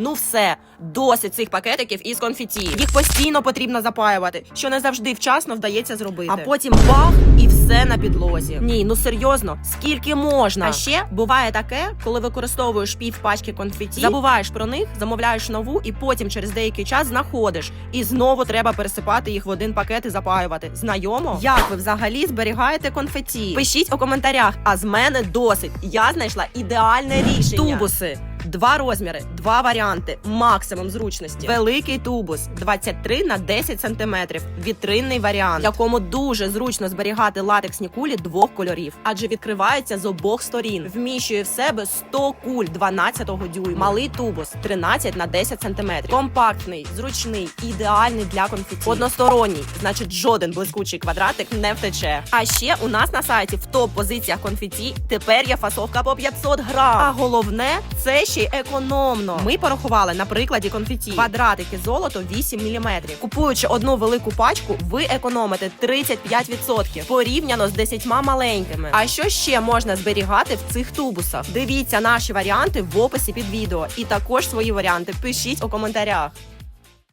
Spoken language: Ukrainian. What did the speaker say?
Ну все, досить цих пакетиків із конфеті. Їх постійно потрібно запаювати, що не завжди вчасно вдається зробити. А потім бах і все на підлозі. Ні, ну серйозно, скільки можна? А ще буває таке, коли використовуєш пів пачки конфеті, забуваєш про них, замовляєш нову, і потім через деякий час знаходиш. І знову треба пересипати їх в один пакет і запаювати. Знайомо? Як ви взагалі зберігаєте конфеті? Пишіть у коментарях. А з мене досить. Я знайшла ідеальне рішення. Тубуси. Два розміри, два варіанти, максимум зручності. Великий тубус 23 на 10 сантиметрів. Вітринний варіант, в якому дуже зручно зберігати латексні кулі двох кольорів, адже відкривається з обох сторін. Вміщує в себе 100 куль 12-го дюйму. Малий тубус 13 на 10 сантиметрів. Компактний, зручний, ідеальний для конфеті. Односторонній, значить, жоден блискучий квадратик не втече. А ще у нас на сайті в топ позиціях конфеті тепер є фасовка по 500 грам. А головне, це ще й економно. Ми порахували на прикладі конфеті квадратики золото 8 мм. Купуючи одну велику пачку, ви економите 35% порівняно з 10 маленькими. А що ще можна зберігати в цих тубусах? Дивіться наші варіанти в описі під відео, і також свої варіанти пишіть у коментарях.